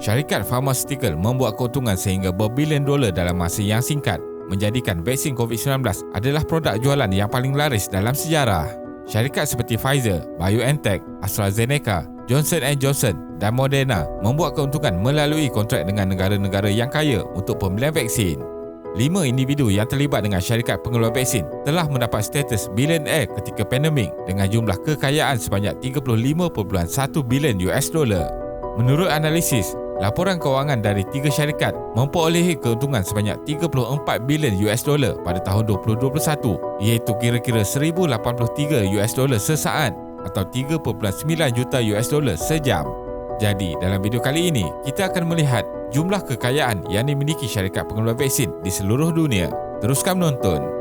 syarikat farmaceutical membuat keuntungan sehingga berbilion dolar dalam masa yang singkat menjadikan vaksin COVID-19 adalah produk jualan yang paling laris dalam sejarah. Syarikat seperti Pfizer, BioNTech, AstraZeneca, Johnson Johnson dan Moderna membuat keuntungan melalui kontrak dengan negara-negara yang kaya untuk pembelian vaksin. Lima individu yang terlibat dengan syarikat pengeluar vaksin telah mendapat status billionaire ketika pandemik dengan jumlah kekayaan sebanyak 35.1 bilion US dollar. Menurut analisis, laporan kewangan dari tiga syarikat memperolehi keuntungan sebanyak 34 bilion US dollar pada tahun 2021 iaitu kira-kira 1083 US dollar sesaat atau 3.9 juta US dollar sejam. Jadi, dalam video kali ini, kita akan melihat jumlah kekayaan yang dimiliki syarikat pengeluar vaksin di seluruh dunia. Teruskan menonton.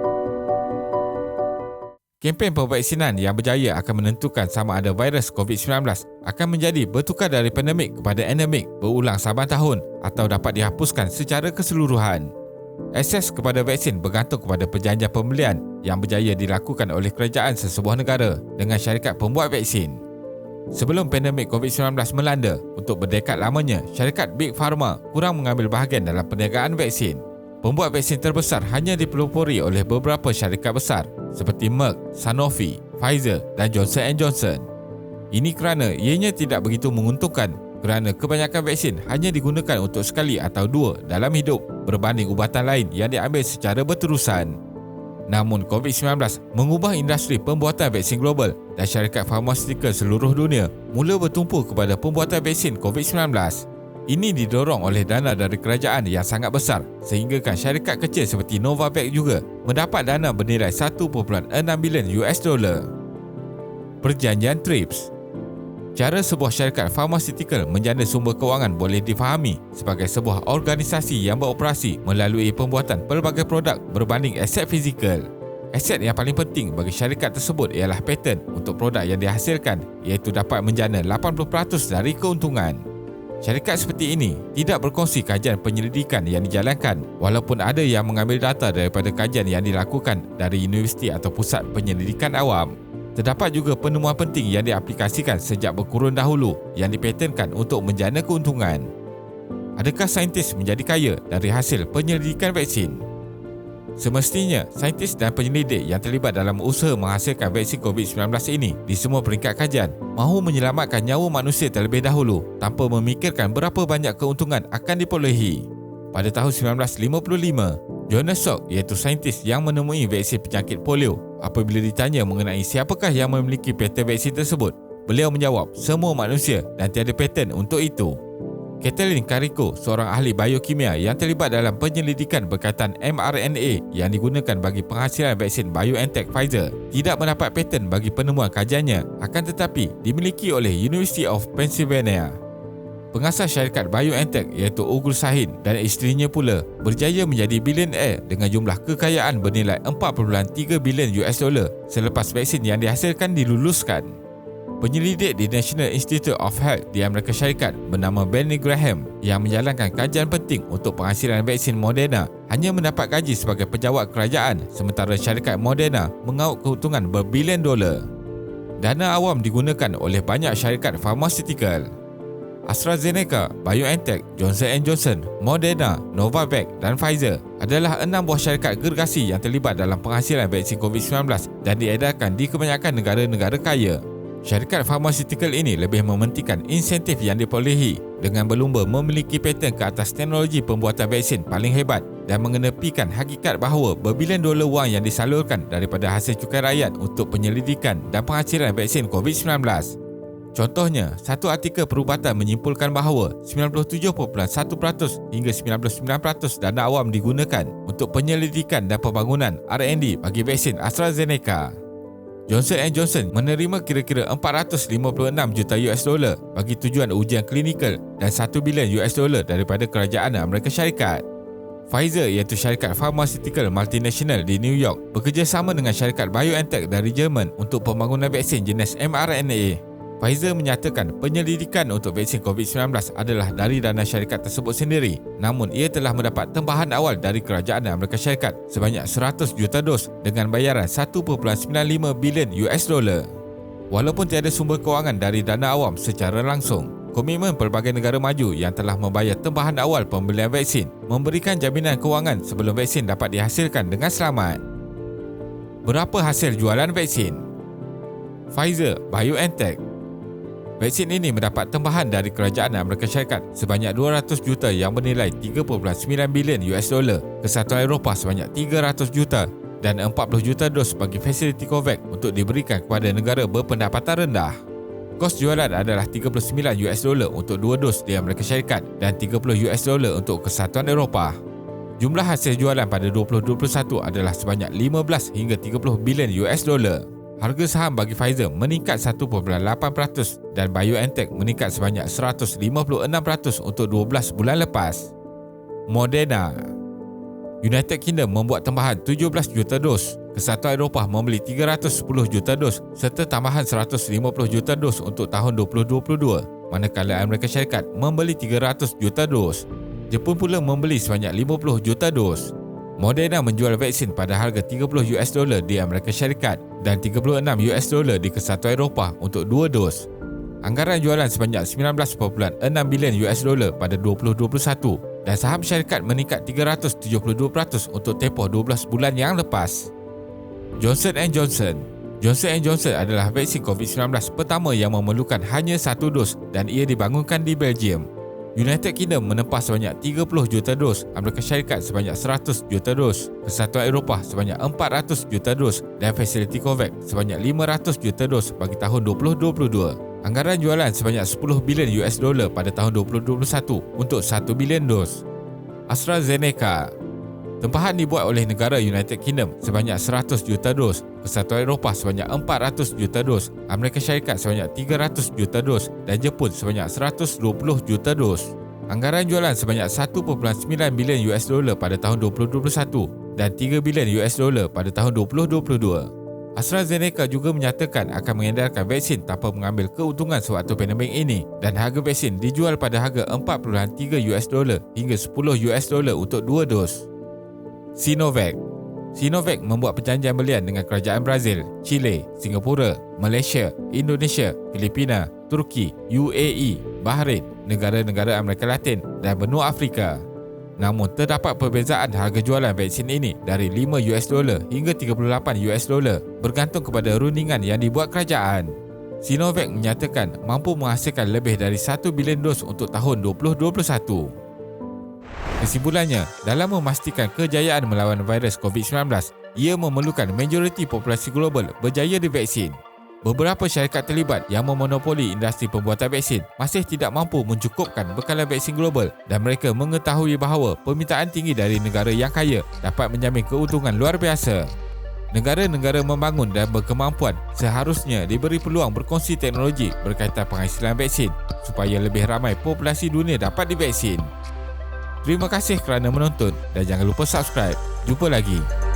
Kempen pemvaksinan yang berjaya akan menentukan sama ada virus COVID-19 akan menjadi bertukar dari pandemik kepada endemik berulang saban tahun atau dapat dihapuskan secara keseluruhan. Akses kepada vaksin bergantung kepada perjanjian pembelian yang berjaya dilakukan oleh kerajaan sesebuah negara dengan syarikat pembuat vaksin. Sebelum pandemik COVID-19 melanda, untuk berdekad lamanya, syarikat Big Pharma kurang mengambil bahagian dalam perniagaan vaksin. Pembuat vaksin terbesar hanya dipelopori oleh beberapa syarikat besar seperti Merck, Sanofi, Pfizer dan Johnson Johnson. Ini kerana ianya tidak begitu menguntungkan kerana kebanyakan vaksin hanya digunakan untuk sekali atau dua dalam hidup berbanding ubatan lain yang diambil secara berterusan. Namun COVID-19 mengubah industri pembuatan vaksin global dan syarikat farmaceutical seluruh dunia mula bertumpu kepada pembuatan vaksin COVID-19. Ini didorong oleh dana dari kerajaan yang sangat besar sehinggakan syarikat kecil seperti Novavax juga mendapat dana bernilai 1.6 bilion US dollar. Perjanjian TRIPS Cara sebuah syarikat farmaceutical menjana sumber kewangan boleh difahami sebagai sebuah organisasi yang beroperasi melalui pembuatan pelbagai produk berbanding aset fizikal. Aset yang paling penting bagi syarikat tersebut ialah patent untuk produk yang dihasilkan iaitu dapat menjana 80% dari keuntungan. Syarikat seperti ini tidak berkongsi kajian penyelidikan yang dijalankan walaupun ada yang mengambil data daripada kajian yang dilakukan dari universiti atau pusat penyelidikan awam. Terdapat juga penemuan penting yang diaplikasikan sejak berkurun dahulu yang dipatenkan untuk menjana keuntungan. Adakah saintis menjadi kaya dari hasil penyelidikan vaksin? Semestinya, saintis dan penyelidik yang terlibat dalam usaha menghasilkan vaksin COVID-19 ini di semua peringkat kajian mahu menyelamatkan nyawa manusia terlebih dahulu tanpa memikirkan berapa banyak keuntungan akan diperolehi. Pada tahun 1955, Jonas Salk iaitu saintis yang menemui vaksin penyakit polio apabila ditanya mengenai siapakah yang memiliki paten vaksin tersebut beliau menjawab semua manusia dan tiada paten untuk itu Kathleen Carico, seorang ahli biokimia yang terlibat dalam penyelidikan berkaitan mRNA yang digunakan bagi penghasilan vaksin BioNTech Pfizer, tidak mendapat paten bagi penemuan kajiannya akan tetapi dimiliki oleh University of Pennsylvania. Pengasas syarikat BioNTech iaitu Ugur Sahin dan isterinya pula berjaya menjadi billionaire dengan jumlah kekayaan bernilai 4.3 bilion US dollar selepas vaksin yang dihasilkan diluluskan. Penyelidik di National Institute of Health di Amerika Syarikat bernama Benny Graham yang menjalankan kajian penting untuk penghasilan vaksin Moderna hanya mendapat gaji sebagai pejabat kerajaan sementara syarikat Moderna mengaut keuntungan berbilion dolar. Dana awam digunakan oleh banyak syarikat farmaceutical AstraZeneca, BioNTech, Johnson Johnson, Moderna, Novavax dan Pfizer adalah enam buah syarikat gergasi yang terlibat dalam penghasilan vaksin COVID-19 dan diedarkan di kebanyakan negara-negara kaya. Syarikat farmaceutical ini lebih mementingkan insentif yang diperolehi dengan berlumba memiliki paten ke atas teknologi pembuatan vaksin paling hebat dan mengenepikan hakikat bahawa berbilion dolar wang yang disalurkan daripada hasil cukai rakyat untuk penyelidikan dan penghasilan vaksin COVID-19 Contohnya, satu artikel perubatan menyimpulkan bahawa 97.1% hingga 99% dana awam digunakan untuk penyelidikan dan pembangunan R&D bagi vaksin AstraZeneca. Johnson Johnson menerima kira-kira 456 juta US dollar bagi tujuan ujian klinikal dan 1 bilion US dollar daripada kerajaan Amerika Syarikat. Pfizer iaitu syarikat pharmaceutical multinational di New York bekerjasama dengan syarikat BioNTech dari Jerman untuk pembangunan vaksin jenis mRNA Pfizer menyatakan penyelidikan untuk vaksin COVID-19 adalah dari dana syarikat tersebut sendiri. Namun ia telah mendapat tempahan awal dari kerajaan Amerika Syarikat sebanyak 100 juta dos dengan bayaran 1.95 bilion US dollar. Walaupun tiada sumber kewangan dari dana awam secara langsung, Komitmen pelbagai negara maju yang telah membayar tempahan awal pembelian vaksin memberikan jaminan kewangan sebelum vaksin dapat dihasilkan dengan selamat. Berapa hasil jualan vaksin? Pfizer BioNTech Vaksin ini mendapat tempahan dari kerajaan Amerika Syarikat sebanyak 200 juta yang bernilai 3.9 bilion US dollar, Kesatuan Eropah sebanyak 300 juta dan 40 juta dos bagi fasiliti COVAX untuk diberikan kepada negara berpendapatan rendah. Kos jualan adalah 39 US dollar untuk dua dos di Amerika Syarikat dan 30 US dollar untuk Kesatuan Eropah. Jumlah hasil jualan pada 2021 adalah sebanyak 15 hingga 30 bilion US dollar harga saham bagi Pfizer meningkat 1.8% dan BioNTech meningkat sebanyak 156% untuk 12 bulan lepas. Moderna United Kingdom membuat tambahan 17 juta dos. Kesatuan Eropah membeli 310 juta dos serta tambahan 150 juta dos untuk tahun 2022 manakala Amerika Syarikat membeli 300 juta dos. Jepun pula membeli sebanyak 50 juta dos. Moderna menjual vaksin pada harga 30 US dollar di Amerika Syarikat dan 36 US dollar di Kesatuan Eropah untuk dua dos. Anggaran jualan sebanyak 19.6 bilion US dollar pada 2021 dan saham syarikat meningkat 372% untuk tempoh 12 bulan yang lepas. Johnson Johnson Johnson Johnson adalah vaksin COVID-19 pertama yang memerlukan hanya satu dos dan ia dibangunkan di Belgium. United Kingdom menempah sebanyak 30 juta dos, Amerika Syarikat sebanyak 100 juta dos, Kesatuan Eropah sebanyak 400 juta dos dan fasiliti COVAX sebanyak 500 juta dos bagi tahun 2022. Anggaran jualan sebanyak 10 bilion US dollar pada tahun 2021 untuk 1 bilion dos. AstraZeneca Tempahan dibuat oleh negara United Kingdom sebanyak 100 juta dos, Kesatuan Eropah sebanyak 400 juta dos, Amerika Syarikat sebanyak 300 juta dos dan Jepun sebanyak 120 juta dos. Anggaran jualan sebanyak 1.9 bilion US dollar pada tahun 2021 dan 3 bilion US dollar pada tahun 2022. AstraZeneca juga menyatakan akan mengedarkan vaksin tanpa mengambil keuntungan sewaktu pandemik ini dan harga vaksin dijual pada harga 4.3 US dollar hingga 10 US dollar untuk dua dos. Sinovac Sinovac membuat perjanjian belian dengan kerajaan Brazil, Chile, Singapura, Malaysia, Indonesia, Filipina, Turki, UAE, Bahrain, negara-negara Amerika Latin dan benua Afrika. Namun terdapat perbezaan harga jualan vaksin ini dari 5 US dollar hingga 38 US dollar bergantung kepada rundingan yang dibuat kerajaan. Sinovac menyatakan mampu menghasilkan lebih dari 1 bilion dos untuk tahun 2021. Kesimpulannya, dalam memastikan kejayaan melawan virus COVID-19, ia memerlukan majoriti populasi global berjaya divaksin. Beberapa syarikat terlibat yang memonopoli industri pembuatan vaksin masih tidak mampu mencukupkan bekalan vaksin global dan mereka mengetahui bahawa permintaan tinggi dari negara yang kaya dapat menjamin keuntungan luar biasa. Negara-negara membangun dan berkemampuan seharusnya diberi peluang berkongsi teknologi berkaitan penghasilan vaksin supaya lebih ramai populasi dunia dapat divaksin. Terima kasih kerana menonton dan jangan lupa subscribe. Jumpa lagi.